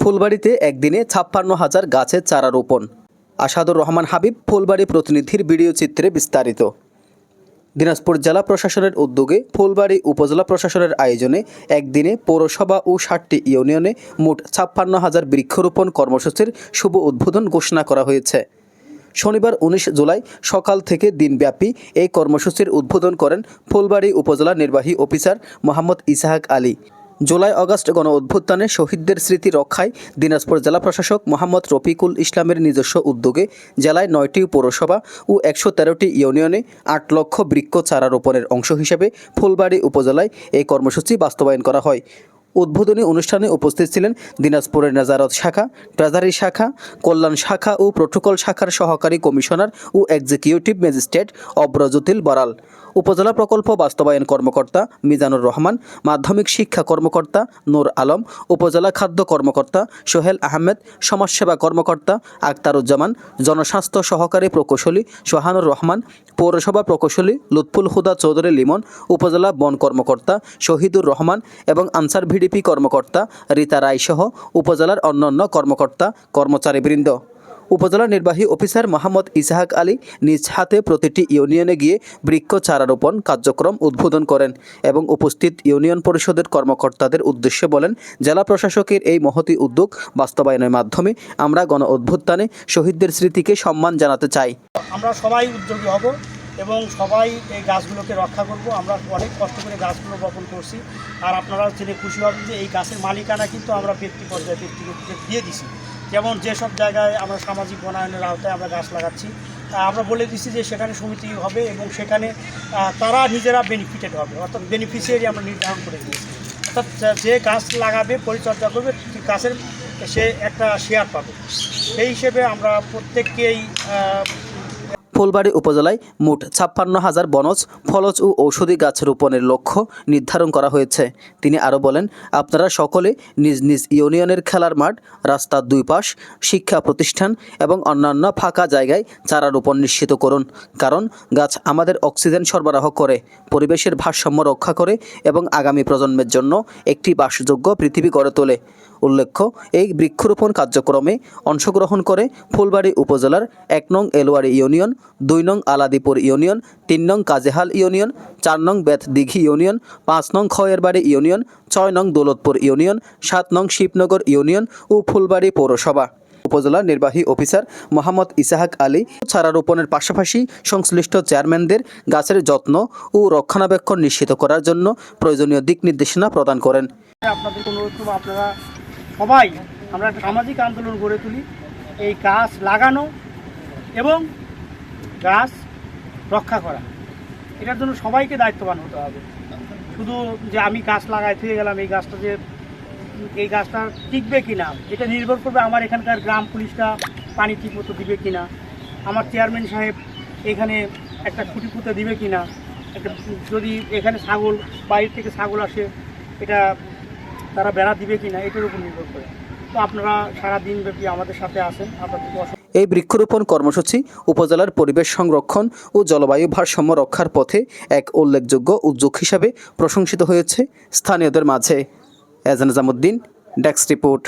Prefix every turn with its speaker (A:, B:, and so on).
A: ফুলবাড়িতে একদিনে ছাপ্পান্ন হাজার গাছের চারা রোপণ। আসাদুর রহমান হাবিব, ফুলবাড়ি প্রতিনিধির ভিডিও চিত্রে বিস্তারিত। দিনাজপুর জেলা প্রশাসনের উদ্যোগে ফুলবাড়ি উপজেলা প্রশাসনের আয়োজনে একদিনে পৌরসভা ও ষাটটি ইউনিয়নে মোট ছাপ্পান্ন হাজার বৃক্ষরোপণ কর্মসূচির শুভ উদ্বোধন ঘোষণা করা হয়েছে। শনিবার উনিশ জুলাই সকাল থেকে দিনব্যাপী এই কর্মসূচির উদ্বোধন করেন ফুলবাড়ি উপজেলা নির্বাহী officer Mohammad Isahak Ali. July August গণ অভ্যুত্থানে শহীদদের স্মৃতি রক্ষায় দিনাজপুর জেলা প্রশাসক মোহাম্মদ রফিকুল ইসলামের নিজস্ব উদ্যোগে জেলায় নয়টি পৌরসভা ও একশো তেরোটি ইউনিয়নে আট লক্ষ বৃক্ষ চারা রোপণের অংশ হিসেবে ফুলবাড়ি উপজেলায় এই কর্মসূচি বাস্তবায়ন করা হয়। উদ্বোধনী অনুষ্ঠানে উপস্থিত ছিলেন দিনাজপুরের নাজারত শাখা, ট্রেজারি শাখা, কল্যাণ শাখা ও প্রোটোকল শাখার সহকারী কমিশনার ও এক্সিকিউটিভ ম্যাজিস্ট্রেট অব্রজতিল বরাল। উপজেলা প্রকল্প বাস্তবায়ন কর্মকর্তা মিজানুর রহমান, মাধ্যমিক শিক্ষা কর্মকর্তা নূর আলম, উপজেলা খাদ্য কর্মকর্তা সোহেল আহমেদ, সমাজসেবা কর্মকর্তা আক্তারুজ্জামান, জনস্বাস্থ্য সহকারী প্রকৌশলী সোহানুর রহমান, পৌরসভা প্রকৌশলী লুৎফুল হুদা চৌধুরী লিমন, উপজেলা বন কর্মকর্তা শহীদুর রহমান এবং আনসার ভিডিপি কর্মকর্তা রীতা রায়সহ উপজেলার অন্যান্য কর্মকর্তা, কর্মচারীবৃন্দ। উপজেলা নির্বাহী অফিসার মোহাম্মদ ইসাহাক আলী নিজ হাতে প্রতিটি ইউনিয়নে গিয়ে বৃক্ষ চারারোপণ কার্যক্রম উদ্বোধন করেন এবং উপস্থিত ইউনিয়ন পরিষদের কর্মকর্তাদের উদ্দেশ্যে বলেন, জেলা প্রশাসকের এই মহতি উদ্যোগ বাস্তবায়নের মাধ্যমে আমরা গণ অভ্যুত্থানে শহীদদের স্মৃতিকে সম্মান জানাতে চাই।
B: আমরা সবাই উদ্যোগী হব। এবং সবাই এই গাছগুলোকে রক্ষা করব। আমরা অনেক কষ্ট করে গাছগুলো বপন করছি। আর আপনারাও জেনে খুশি হবেন যে এই গাছের মালিকানা কিন্তু আমরা ব্যক্তি পর্যায়ে ব্যক্তিগতকে দিয়ে দিছি। যেমন যেসব জায়গায় আমরা সামাজিক বনায়নের আওতায় আমরা গাছ লাগাচ্ছি আমরা বলে দিচ্ছি যে সেখানে সমিতি হবে এবং সেখানে তারা নিজেরা বেনিফিটেড হবে। অর্থাৎ বেনিফিশিয়ারি আমরা নির্ধারণ করে দিয়েছি। অর্থাৎ যে- গাছ লাগাবে, পরিচর্যা করবে গাছের সে একটা শেয়ার পাবে। সেই হিসেবে আমরা প্রত্যেককেই
A: ফুলবাড়ি উপজেলায় মোট ছাপ্পান্ন হাজার বনজ ফলজ ও ঔষধি গাছ রোপণের লক্ষ্য নির্ধারণ করা হয়েছে। তিনি আরও বলেন, আপনারা সকলে নিজ নিজ ইউনিয়নের খেলার মাঠ, রাস্তার দুই পাশ, শিক্ষা প্রতিষ্ঠান এবং অন্যান্য ফাঁকা জায়গায় চারা রোপণ নিশ্চিত করুন। কারণ গাছ আমাদের অক্সিজেন সরবরাহ করে, পরিবেশের ভারসাম্য রক্ষা করে এবং আগামী প্রজন্মের জন্য একটি বাসযোগ্য পৃথিবী গড়ে তোলে। উল্লেখ্য, এই বৃক্ষরোপণ কার্যক্রমে অংশগ্রহণ করে ফুলবাড়ি উপজেলার এক নং এলোয়ারি ইউনিয়ন, দুই নং আলাদিপুর ইউনিয়ন, তিন নং কাজেহাল ইউনিয়ন, চার নং বেতদিঘি ইউনিয়ন, পাঁচ নং খয়েরবাড়ি ইউনিয়ন, ছয় নং দৌলতপুর ইউনিয়ন, সাত নং শিবনগর ইউনিয়ন ও ফুলবাড়ি পৌরসভা। উপজেলা নির্বাহী অফিসার মোহাম্মদ ইসাহাক আলী চারা রোপণের পাশাপাশি সংশ্লিষ্ট চেয়ারম্যানদের গাছের যত্ন ও রক্ষণাবেক্ষণ নিশ্চিত করার জন্য প্রয়োজনীয় দিক নির্দেশনা প্রদান করেন।
B: আপনাদের অনুরোধ আপনারা সবাই আমরা একটা সামাজিক আন্দোলন গড়ে তুলি, এই গাছ লাগানো এবং গাছ রক্ষা করা। এটার জন্য সবাইকে দায়িত্ববান হতে হবে। শুধু যে আমি গাছ লাগাই থেকে গেলাম, এই গাছটা যে, এই গাছটা টিকবে কি না এটা নির্ভর করবে আমার এখানকার গ্রাম পুলিশটা পানি ঠিক মতো দিবে কি না আমার চেয়ারম্যান সাহেব এখানে একটা খুঁটি পুঁতে দিবে কি না একটা যদি এখানে ছাগল, বাইরে থেকে ছাগল আসে, এটা তারা বেড়া দিবে কি না এটার উপর নির্ভর করে। তো আপনারা সারা দিনব্যাপী আমাদের সাথে আসেন আপনাদের
A: এই বৃক্ষরোপণ কর্মসূচি উপজেলার পরিবেশ সংরক্ষণ ও জলবায়ু ভারসাম্য রক্ষার পথে এক উল্লেখযোগ্য উদ্যোগ হিসাবে প্রশংসিত হয়েছে স্থানীয়দের মাঝে। এজান জামুদ্দিন ডেস্ক রিপোর্ট।